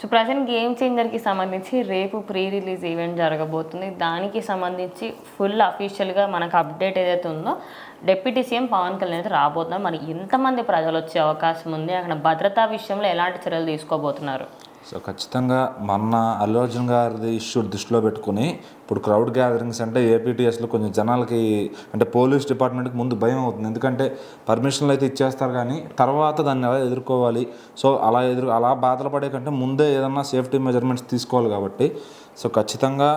So present game చేంజర్కి సంబంధించి రేపు pre release event జరగబోతుంది. దానికి సంబంధించి ఫుల్ అఫీషియల్గా మనకు అప్డేట్ ఏదైతే ఉందో డిప్యూటీ సీఎం పవన్ కళ్యాణ్ అయితే రాబోతున్నారు. మరి ఎంతమంది ప్రజలు వచ్చే అవకాశం ఉంది. అక్కడ భద్రతా విషయంలో ఎలాంటి చర్యలు తీసుకోబోతున్నారు? సో ఖచ్చితంగా మొన్న అల్లు అర్జున్ గారిది ఇష్యూ దృష్టిలో పెట్టుకుని ఇప్పుడు క్రౌడ్ గ్యాదరింగ్స్ అంటే ఏపీటీఎస్లో కొంచెం జనాలకి అంటే పోలీస్ డిపార్ట్మెంట్కి ముందు భయం అవుతుంది. ఎందుకంటే పర్మిషన్లు అయితే ఇచ్చేస్తారు కానీ తర్వాత దాన్ని ఎలా ఎదుర్కోవాలి? సో అలా ఎదురు అలా బాధలు పడే కంటే ముందే ఏదన్నా సేఫ్టీ మెజర్మెంట్స్ తీసుకోవాలి కాబట్టి సో ఖచ్చితంగా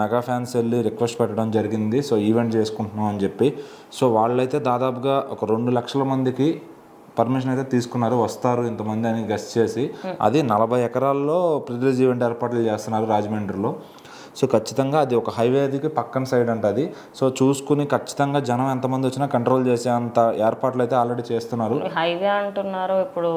మెగా ఫ్యాన్స్ వెళ్ళి రిక్వెస్ట్ పెట్టడం జరిగింది. సో ఈవెంట్ చేసుకుంటున్నాం అని చెప్పి. సో వాళ్ళైతే దాదాపుగా ఒక రెండు లక్షల మందికి పర్మిషన్ అయితే తీసుకున్నారు వస్తారు ఇంతమంది అని గెస్ట్ చేసి. అది నలభై ఎకరాల్లో ప్రివిలేజ్ ఈవెంట్ ఏర్పాట్లు చేస్తున్నారు రాజమండ్రిలో. సో ఖచ్చితంగా అది ఒక హైవేదికి పక్కన సైడ్ అంట అది. సో చూసుకుని ఖచ్చితంగా జనం ఎంతమంది వచ్చినా కంట్రోల్ చేసే అంత ఏర్పాట్లు అయితే ఆల్రెడీ చేస్తున్నారు. హైవే అంటున్నారు ఇప్పుడు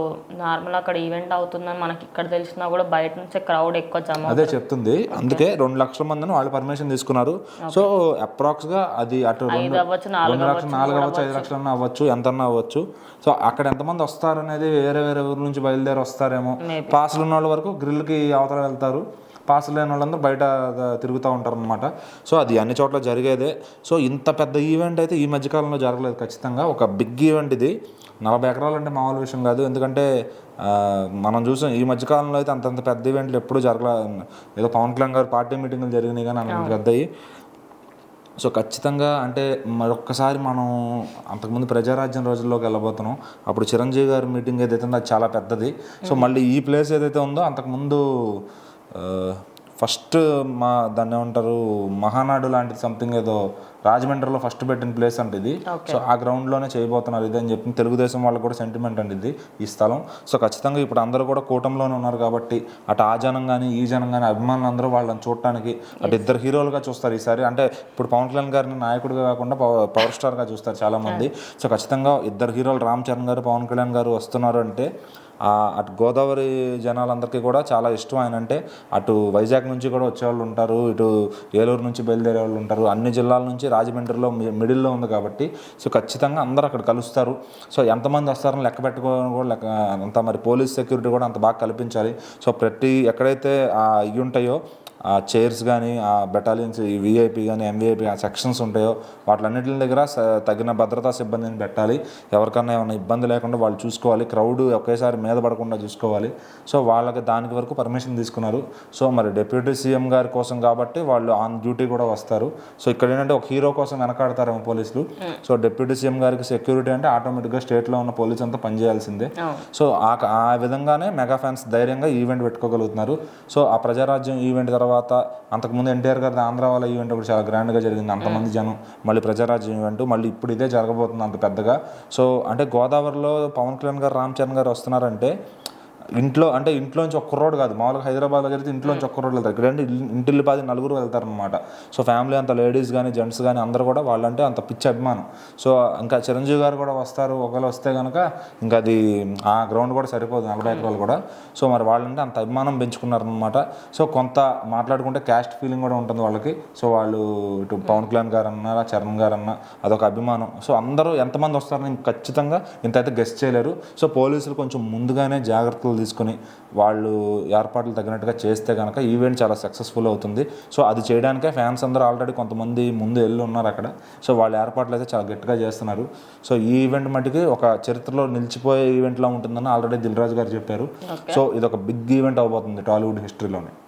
నార్మల్ అక్కడ ఈవెంట్ అవుతుందని మనకి ఇక్కడ తెలిసినా కూడా బయట నుంచి క్రౌడ్ ఎక్కువ జమ అదే చెప్తుంది. అందుకే రెండు లక్షల మందిని వాళ్ళు పర్మిషన్ తీసుకున్నారు. సో అప్రాక్స్గా అది అటు రెండు లక్షలు నాలుగు అవ్వచ్చు ఐదు లక్షలన్నా అవ్వచ్చు ఎంతన్నా అవ్వచ్చు. సో అక్కడ ఎంతమంది వస్తారు అనేది వేరే వేరే ఊరు నుంచి బయలుదేరి వస్తారేమో. పాసులు ఉన్న వాళ్ళ వరకు గ్రిల్కి అవతల వెళ్తారు. పాసులు లేని వాళ్ళందరూ బయట తిరుగుతూ ఉంటారు అనమాట సో అది అన్ని చోట్ల జరిగేదే. సో ఇంత పెద్ద ఈవెంట్ అయితే ఈ మధ్యకాలంలో జరగలేదు ఖచ్చితంగా. ఒక బిగ్ ఈవెంట్ ఇది. నలభై ఎకరాలు అంటే మామూలు విషయం కాదు. ఎందుకంటే మనం చూసాం ఈ మధ్యకాలంలో అయితే అంతంత పెద్ద ఈవెంట్లు ఎప్పుడూ జరగలే. ఏదో పవన్ కళ్యాణ్ గారు పార్టీ మీటింగ్లు జరిగినాయి కానీ అంత పెద్దవి సో ఖచ్చితంగా అంటే మరొక్కసారి మనం అంతకుముందు ప్రజారాజ్యం రోజుల్లోకి వెళ్ళబోతున్నాం. అప్పుడు చిరంజీవి గారి మీటింగ్ ఏదైతే ఉందో అది చాలా పెద్దది. సో మళ్ళీ ఈ ప్లేస్ ఏదైతే ఉందో అంతకుముందు ఫస్ట్ మా దాన్ని ఏమంటారు మహానాడు లాంటిది సంథింగ్ ఏదో రాజమండ్రిలో ఫస్ట్ పెట్టిన ప్లేస్ అంటే ఇది. సో ఆ గ్రౌండ్లోనే చేయబోతున్నారు ఇది అని చెప్పి తెలుగుదేశం వాళ్ళకి కూడా సెంటిమెంట్ అండి ఇది ఈ స్థలం. సో ఖచ్చితంగా ఇప్పుడు అందరూ కూడా కూటంలోనే ఉన్నారు కాబట్టి అటు ఆ జనం కానీ ఈ జనం కానీ అభిమానులు అందరూ వాళ్ళని చూడటానికి అటు ఇద్దరు హీరోలుగా చూస్తారు ఈసారి. అంటే ఇప్పుడు పవన్ కళ్యాణ్ గారిని నాయకుడిగా కాకుండా పవ- పవర్ స్టార్గా చూస్తారు చాలా మంది సో ఖచ్చితంగా ఇద్దరు హీరోలు రామ్ చరణ్ గారు పవన్ కళ్యాణ్ గారు వస్తున్నారు అంటే అటు గోదావరి జనాలందరికీ కూడా చాలా ఇష్టం. ఆయన అంటే అటు వైజాగ్ నుంచి కూడా వచ్చేవాళ్ళు ఉంటారు ఇటు ఏలూరు నుంచి బయలుదేరే వాళ్ళు ఉంటారు అన్ని జిల్లాల నుంచి రాజమండ్రిలో మిడిల్లో ఉంది కాబట్టి సో ఖచ్చితంగా అందరూ అక్కడ కలుస్తారు. సో ఎంతమంది వస్తారని లెక్క పెట్టుకోవడం కూడా లెక్క అంత మరి పోలీస్ సెక్యూరిటీ కూడా అంత బాగా కల్పించాలి. సో ప్రతి ఎక్కడైతే ఆ ఇవి ఉంటాయో ఆ చైర్స్ కానీ ఆ బెటాలియన్స్ ఈ విఐపి కానీ ఎంవిఐపి ఆ సెక్షన్స్ ఉంటాయో వాటిలన్నింటి దగ్గర తగిన భద్రతా సిబ్బందిని పెట్టాలి. ఎవరికన్నా ఏమైనా ఇబ్బంది లేకుండా వాళ్ళు చూసుకోవాలి. క్రౌడ్ ఒకేసారి మీద పడకుండా చూసుకోవాలి. సో వాళ్ళకి దానికి వరకు పర్మిషన్ తీసుకున్నారు. సో మరి డిప్యూటీ సీఎం గారి కోసం కాబట్టి వాళ్ళు ఆన్ డ్యూటీ కూడా వస్తారు. సో ఇక్కడ ఏంటంటే ఒక హీరో కోసం వెనకాడతారేమో పోలీసులు. సో డిప్యూటీ సీఎం గారికి సెక్యూరిటీ అంటే ఆటోమేటిక్గా స్టేట్లో ఉన్న పోలీస్ అంతా పనిచేయాల్సిందే. సో ఆ ఆ విధంగానే మెగా ఫ్యాన్స్ ధైర్యంగా ఈవెంట్ పెట్టుకోగలుగుతున్నారు. సో ఆ ప్రజారాజ్యం ఈవెంట్ తర్వాత అంతకుముందు ఎన్టీఆర్ గారి ఆంధ్ర వాళ్ళ ఈవెంట్ కూడా చాలా గ్రాండ్గా జరిగింది. అంతమంది జనం మళ్ళీ ప్రజారాజ్యం ఈవెంట్ మళ్ళీ ఇప్పుడు ఇదే జరగబోతుంది అంత పెద్దగా. సో అంటే గోదావరిలో పవన్ కళ్యాణ్ గారు రామ్ చరణ్ గారు వస్తున్నారంటే ఇంట్లో అంటే ఇంట్లోంచి ఒక్క రోడ్ కాదు మామూలుగా హైదరాబాద్లో జరిగితే ఇంట్లోంచి ఒక్క రోడ్ వెళ్తారు. ఇక్కడంటే ఇంటిల్లి పాది నలుగురు వెళ్తారనమాట సో ఫ్యామిలీ అంత లేడీస్ కానీ జెంట్స్ కానీ అందరూ కూడా వాళ్ళంటే అంత పిచ్చి అభిమానం. సో ఇంకా చిరంజీవి గారు కూడా వస్తారు ఒకవేళ వస్తే కనుక ఇంకా అది ఆ గ్రౌండ్ కూడా సరిపోదు నలభై ఎకరాలు కూడా. సో మరి వాళ్ళంటే అంత అభిమానం పెంచుకున్నారనమాట సో కొంత మాట్లాడుకుంటే క్యాస్ట్ ఫీలింగ్ కూడా ఉంటుంది వాళ్ళకి. సో వాళ్ళు ఇటు పవన్ కళ్యాణ్ గారు అన్నా చరణ్ గారు అన్నా అదొక అభిమానం. సో అందరూ ఎంతమంది వస్తారని ఖచ్చితంగా ఇంత అయితే గెస్ట్ చేయలేరు. సో పోలీసులు కొంచెం ముందుగానే జాగ్రత్తలు తీసుకుని వాళ్ళు ఏర్పాట్లు తగినట్టుగా చేస్తే కనుక ఈవెంట్ చాలా సక్సెస్ఫుల్ అవుతుంది. సో అది చేయడానికే ఫ్యాన్స్ అందరూ ఆల్రెడీ కొంతమంది ముందు వెళ్ళి ఉన్నారు అక్కడ. సో వాళ్ళ ఏర్పాట్లు అయితే చాలా గట్టిగా చేస్తున్నారు. సో ఈ ఈవెంట్ మటుకి ఒక చరిత్రలో నిలిచిపోయే ఈవెంట్లా ఉంటుందని ఆల్రెడీ దిల్ రాజు గారు చెప్పారు. సో ఇది ఒక బిగ్ ఈవెంట్ అవబోతుంది టాలీవుడ్ హిస్టరీలోనే.